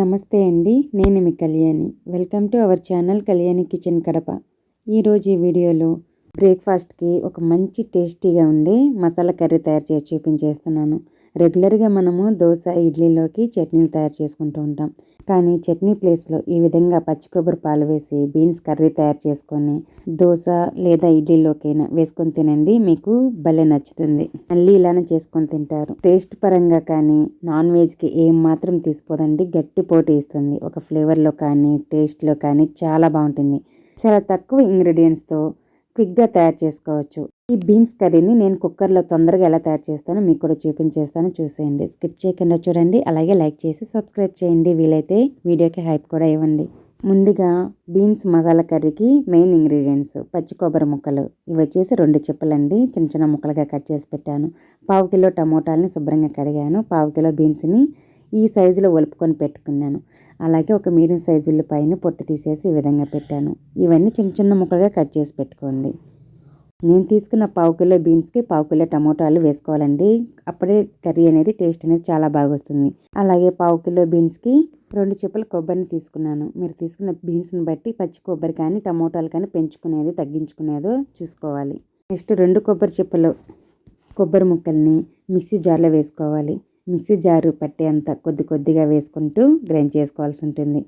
నమస్తే అండి నేను మీ Kalyani. Welcome to our channel Kalyani kitchen Kadapa. ఈరోజు ఈ వీడియోలో బ్రేక్ఫాస్ట్కి ఒక మంచి టేస్టీగా ఉండే మసాలా కర్రీ తయారు చేసి చూపించేస్తున్నాను. రెగ్యులర్గా మనము దోశ ఇడ్లీలోకి చట్నీలు తయారు చేసుకుంటూ ఉంటాం. కానీ చట్నీ ప్లేస్లో ఈ విధంగా పచ్చి కొబ్బరి పాలు వేసి బీన్స్ కర్రీ తయారు చేసుకొని దోశ లేదా ఇడ్లీలోకైనా వేసుకొని తినండి. మీకు భలే నచ్చుతుంది. మళ్ళీ ఇలానే చేసుకొని తింటారు. టేస్ట్ పరంగా కానీ నాన్ వెజ్కి ఏం మాత్రం తీసిపోదండి. గట్టి పోటీ ఇస్తుంది. ఒక ఫ్లేవర్లో కానీ టేస్ట్లో కానీ చాలా బాగుంటుంది. చాలా తక్కువ ఇంగ్రీడియంట్స్తో క్విక్గా తయారు చేసుకోవచ్చు. ఈ బీన్స్ కర్రీని నేను కుక్కర్లో తొందరగా ఎలా తయారు చేస్తానో మీకు కూడా చూపించేస్తాను. చూసేయండి. స్కిప్ చేయకుండా చూడండి. అలాగే లైక్ చేసి సబ్స్క్రైబ్ చేయండి. వీలైతే వీడియోకి హైప్ కూడా ఇవ్వండి. ముందుగా బీన్స్ మసాలా కర్రీకి మెయిన్ ఇంగ్రీడియంట్స్ పచ్చి కొబ్బరి ముక్కలు. ఇవి వచ్చేసి రెండు చెప్పులండి. చిన్న చిన్న ముక్కలుగా కట్ చేసి పెట్టాను. పావు కిలో టమోటాలని శుభ్రంగా కడిగాను. పావు కిలో బీన్స్ని ఈ సైజులో ఒలుపుకొని పెట్టుకున్నాను. అలాగే ఒక మీడియం సైజుల పైన పొట్టు తీసేసి ఈ విధంగా పెట్టాను. ఇవన్నీ చిన్న చిన్న ముక్కలుగా కట్ చేసి పెట్టుకోండి. నేను తీసుకున్న పావు కిలో బీన్స్కి పావు కిలో టమోటాలు వేసుకోవాలండి. అప్పుడే కర్రీ అనేది టేస్ట్ అనేది చాలా బాగా వస్తుంది. అలాగే పావు కిలో బీన్స్కి రెండు చెప్పుల కొబ్బరిని తీసుకున్నాను. మీరు తీసుకున్న బీన్స్ని బట్టి పచ్చి కొబ్బరి కానీ టమోటాలు కానీ పెంచుకునేది తగ్గించుకునేదో చూసుకోవాలి. నెక్స్ట్ రెండు కొబ్బరి చెప్పులు కొబ్బరి ముక్కల్ని మిక్సీ జార్లో వేసుకోవాలి. మిక్సీ జారు పట్టేంత కొద్ది కొద్దిగా వేసుకుంటూ గ్రైండ్ చేసుకోవాల్సి ఉంటుంది.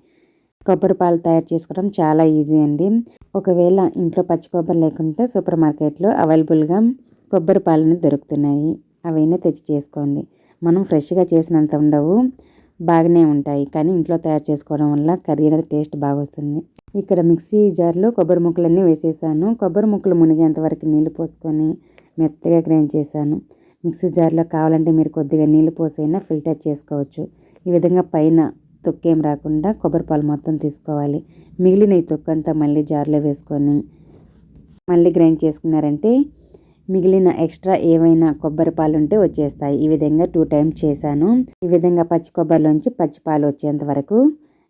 కొబ్బరి పాలు తయారు చేసుకోవడం చాలా ఈజీ అండి. ఒకవేళ ఇంట్లో పచ్చి కొబ్బరి లేకుంటే సూపర్ మార్కెట్లో అవైలబుల్గా కొబ్బరి పాలని దొరుకుతున్నాయి. అవైనా తెచ్చి చేసుకోండి. మనం ఫ్రెష్గా చేసినంత ఉండవు. బాగానే ఉంటాయి. కానీ ఇంట్లో తయారు చేసుకోవడం వల్ల కర్రీ అనేది టేస్ట్ బాగా వస్తుంది ఇక్కడ మిక్సీ జార్లో కొబ్బరి ముక్కలన్నీ వేసేసాను. కొబ్బరి ముక్కలు మునిగేంత వరకు నీళ్ళు పోసుకొని మెత్తగా గ్రైండ్ చేశాను. మిక్సీ జార్లో కావాలంటే మీరు కొద్దిగా నీళ్ళు పోసైనా ఫిల్టర్ చేసుకోవచ్చు. ఈ విధంగా పైన తొక్కేం రాకుండా కొబ్బరి పాలు మొత్తం తీసుకోవాలి. మిగిలిన ఈ తొక్కంతా మళ్ళీ జార్లో వేసుకొని మళ్ళీ గ్రైండ్ చేసుకున్నారంటే మిగిలిన ఎక్స్ట్రా ఏవైనా కొబ్బరి పాలు ఉంటే వచ్చేస్తాయి. ఈ విధంగా టూ టైమ్స్ చేశాను. ఈ విధంగా పచ్చి కొబ్బరిలోంచి పచ్చి పాలు వచ్చేంత వరకు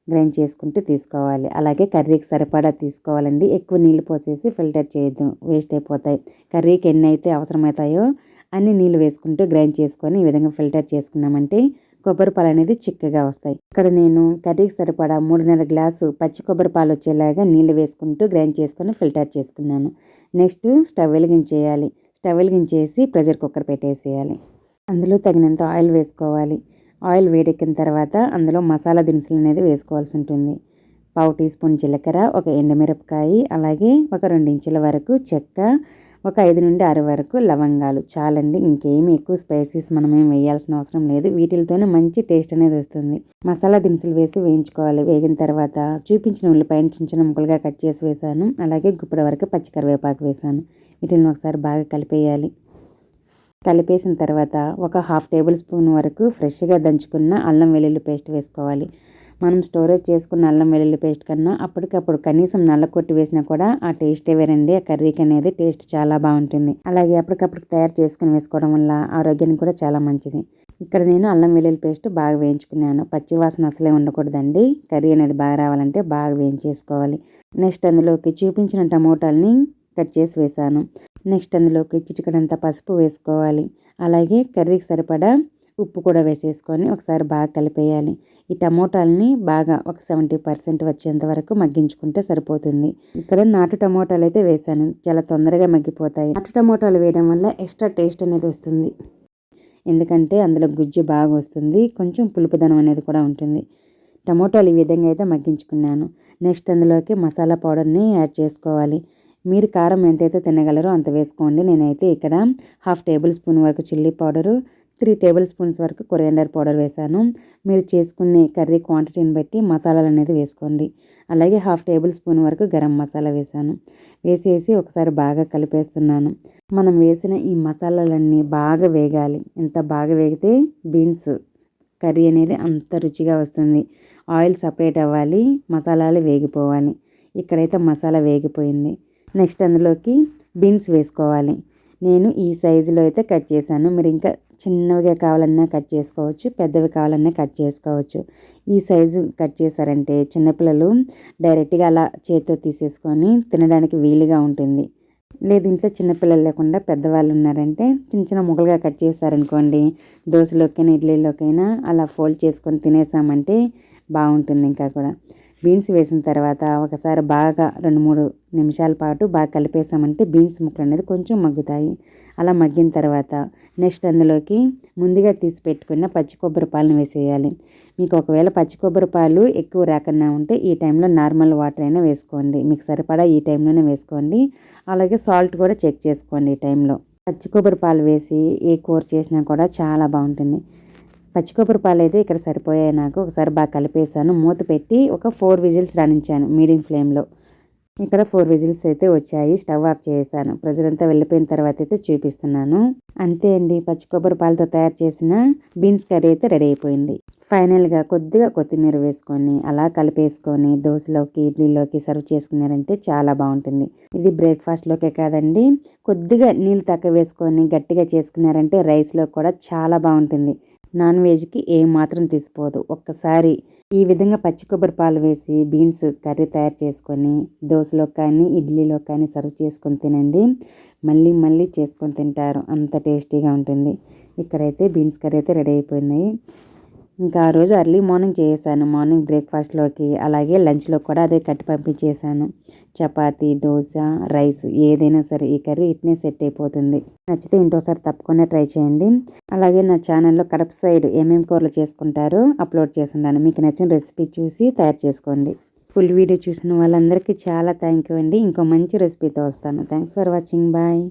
గ్రైండ్ చేసుకుంటూ తీసుకోవాలి. అలాగే కర్రీకి సరిపడా తీసుకోవాలండి. ఎక్కువ నీళ్ళు పోసేసి ఫిల్టర్ చేయొద్దు. వేస్ట్ అయిపోతాయి. కర్రీకి ఎన్ని అయితే అవసరమవుతాయో అన్ని నీళ్ళు వేసుకుంటూ గ్రైండ్ చేసుకొని ఈ విధంగా ఫిల్టర్ చేసుకున్నామంటే కొబ్బరి పాలు అనేది చిక్కగా వస్తాయి. ఇక్కడ నేను కర్రీకి సరిపడా మూడున్నర గ్లాసు పచ్చి కొబ్బరి పాలు వచ్చేలాగా నీళ్ళు వేసుకుంటూ గ్రైండ్ చేసుకొని ఫిల్టర్ చేసుకున్నాను. నెక్స్ట్ స్టవ్ వెలిగించేయాలి. స్టవ్ వెలిగించేసి ప్రెషర్ కుక్కర్ పెట్టేసేయాలి. అందులో తగినంత ఆయిల్ వేసుకోవాలి. ఆయిల్ వేడెక్కిన తర్వాత అందులో మసాలా దినుసులు అనేది వేసుకోవాల్సి ఉంటుంది. పావు టీ స్పూన్ జీలకర్ర ఒక ఎండుమిరపకాయ అలాగే ఒక రెండు ఇంచుల వరకు చెక్క ఒక ఐదు నుండి ఆరు వరకు లవంగాలు చాలండి. ఇంకేమి ఎక్కువ స్పైసీస్ మనం ఏం వేయాల్సిన అవసరం లేదు. వీటితోనే మంచి టేస్ట్ అనేది వస్తుంది. మసాలా దినుసులు వేసి వేయించుకోవాలి. వేగిన తర్వాత చూపించిన ఉల్లిపాయను చిన్న చిన్న ముక్కలుగా కట్ చేసి వేసాను. అలాగే గుప్పడి వరకు పచ్చికరివేపాకు వేసాను. వీటిని ఒకసారి బాగా కలిపేయాలి. కలిపేసిన తర్వాత ఒక హాఫ్ టేబుల్ స్పూన్ వరకు ఫ్రెష్గా దంచుకున్న అల్లం వెల్లుల్లి పేస్ట్ వేసుకోవాలి. మనం స్టోరేజ్ చేసుకున్న అల్లం వెల్లుల్లి పేస్ట్ కన్నా అప్పటికప్పుడు కనీసం నల్ల కొట్టి వేసినా కూడా ఆ టేస్టే వేరండి. ఆ కర్రీకి అనేది టేస్ట్ చాలా బాగుంటుంది. అలాగే అప్పటికప్పుడు తయారు చేసుకుని వేసుకోవడం వల్ల ఆరోగ్యానికి కూడా చాలా మంచిది. ఇక్కడ నేను అల్లం వెల్లుల్లి పేస్ట్ బాగా వేయించుకున్నాను. పచ్చి వాసన అసలే ఉండకూడదండి. కర్రీ అనేది బాగా రావాలంటే బాగా వేయించేసుకోవాలి. నెక్స్ట్ అందులోకి చూపించిన టమోటాలని కట్ చేసి వేసాను నెక్స్ట్ అందులోకి చిటికడంతా పసుపు వేసుకోవాలి. అలాగే కర్రీకి సరిపడా ఉప్పు కూడా వేసేసుకొని ఒకసారి బాగా కలిపేయాలి. ఈ టమోటాలని బాగా ఒక సెవెంటీ పర్సెంట్ వచ్చేంత వరకు మగ్గించుకుంటే సరిపోతుంది. ఇక్కడ నాటు టమోటాలు అయితే వేసాను. చాలా తొందరగా మగ్గిపోతాయి. నాటు టమోటాలు వేయడం వల్ల ఎక్స్ట్రా టేస్ట్ అనేది వస్తుంది. ఎందుకంటే అందులో గుజ్జు బాగా వస్తుంది. కొంచెం పులుపుదనం అనేది కూడా ఉంటుంది. టమోటాలు ఈ విధంగా అయితే మగ్గించుకున్నాను. నెక్స్ట్ అందులోకి మసాలా పౌడర్ని యాడ్ చేసుకోవాలి. మీరు కారం ఎంతైతే తినగలరో అంత వేసుకోండి. నేనైతే ఇక్కడ హాఫ్ టేబుల్ స్పూన్ వరకు chilli powder three tablespoons వరకు కొరియాండర్ పౌడర్ వేశాను. మీరు చేసుకునే కర్రీ క్వాంటిటీని బట్టి మసాలాలు అనేది వేసుకోండి. అలాగే హాఫ్ టేబుల్ స్పూన్ వరకు గరం మసాలా వేసాను వేసేసి ఒకసారి బాగా కలిపేస్తున్నాను. మనం వేసిన ఈ మసాలాలన్నీ బాగా వేగాలి. ఎంత బాగా వేగితే బీన్స్ కర్రీ అనేది అంత రుచిగా వస్తుంది. ఆయిల్ సపరేట్ అవ్వాలి. మసాలాలు వేగిపోవాలి. ఇక్కడైతే మసాలా వేగిపోయింది. నెక్స్ట్ అందులోకి బీన్స్ వేసుకోవాలి. నేను ఈ సైజులో అయితే కట్ చేశాను. మీరు ఇంకా చిన్నవిగా కావాలన్నా కట్ చేసుకోవచ్చు పెద్దవి కావాలన్నా కట్ చేసుకోవచ్చు. ఈ సైజు కట్ చేశారంటే చిన్నపిల్లలు డైరెక్ట్గా అలా చేతితో తీసేసుకొని తినడానికి వీలుగా ఉంటుంది. లేదు ఇంట్లో చిన్నపిల్లలు లేకుండా పెద్దవాళ్ళు ఉన్నారంటే చిన్న చిన్న ముక్కలుగా కట్ చేశారనుకోండి దోశలోకైనా ఇడ్లీలోకైనా అలా ఫోల్డ్ చేసుకొని తినేసామంటే బాగుంటుంది ఇంకా కూడా. బీన్స్ వేసిన తర్వాత ఒకసారి బాగా రెండు మూడు నిమిషాల పాటు బాగా కలిపేసామంటే బీన్స్ ముక్కలు అనేది కొంచెం మగ్గుతాయి. అలా మగ్గిన తర్వాత నెక్స్ట్ అందులోకి ముందుగా తీసి పెట్టుకున్న పచ్చి కొబ్బరి పాలను వేసేయాలి. మీకు ఒకవేళ పచ్చి కొబ్బరి పాలు ఎక్కువ రాకుండా ఉంటే ఈ టైంలో నార్మల్ వాటర్ అయినా వేసుకోండి. మీకు సరిపడా ఈ టైంలోనే వేసుకోండి. అలాగే సాల్ట్ కూడా చెక్ చేసుకోండి ఈ టైంలో. పచ్చి కొబ్బరి పాలు వేసి ఏ కూర చేసినా కూడా చాలా బాగుంటుంది. పచ్చి కొబ్బరి పాలు అయితే ఇక్కడ సరిపోయాయి నాకు. ఒకసారి బాగా కలిపేసాను మూత పెట్టి ఒక ఫోర్ విజిల్స్ రాణించాను మీడియం ఫ్లేమ్లో. ఇక్కడ ఫోర్ విజిల్స్ అయితే వచ్చాయి. స్టవ్ ఆఫ్ చేశాను. ప్రెజర్ అంతా వెళ్ళిపోయిన తర్వాత అయితే చూపిస్తున్నాను. అంతే అండి. పచ్చి కొబ్బరి పాలతో తయారు చేసిన బీన్స్ కర్రీ అయితే రెడీ అయిపోయింది. ఫైనల్గా కొద్దిగా కొత్తిమీర వేసుకొని అలా కలిపేసుకొని దోశలోకి ఇడ్లీలోకి సర్వ్ చేసుకున్నారంటే చాలా బాగుంటుంది. ఇది బ్రేక్ఫాస్ట్లోకే కాదండి. కొద్దిగా నీళ్ళు తక్కువ వేసుకొని గట్టిగా చేసుకున్నారంటే రైస్లో కూడా చాలా బాగుంటుంది. నాన్ వెజ్కి ఏం మాత్రం తీసిపోదు ఒక్కసారి ఈ విధంగా పచ్చి కొబ్బరి పాలు వేసి బీన్స్ కర్రీ తయారు చేసుకొని దోశలో కానీ ఇడ్లీలో కానీ సర్వ్ చేసుకొని తినండి. మళ్ళీ మళ్ళీ చేసుకొని తింటారు. అంత టేస్టీగా ఉంటుంది. ఇక్కడైతే బీన్స్ కర్రీ అయితే రెడీ అయిపోయింది. ఇంకా ఆ రోజు అర్లీ మార్నింగ్ చేసాను మార్నింగ్ బ్రేక్ఫాస్ట్లోకి అలాగే లంచ్లో కూడా అదే కట్టి పంపించేసాను. చపాతీ దోశ రైస్ ఏదైనా సరే ఈ కర్రీ ఇట్నే సెట్ అయిపోతుంది. నచ్చితే ఇంకోసారి తప్పకుండా ట్రై చేయండి. అలాగే నా ఛానల్లో కడప సైడ్ ఏమేమి కూరలు చేసుకుంటారో అప్లోడ్ చేస్తున్నాను. మీకు నచ్చిన రెసిపీ చూసి తయారు చేసుకోండి. ఫుల్ వీడియో చూసిన వాళ్ళందరికీ చాలా థ్యాంక్ యూ అండి. ఇంకో మంచి రెసిపీతో వస్తాను. Thanks for watching bye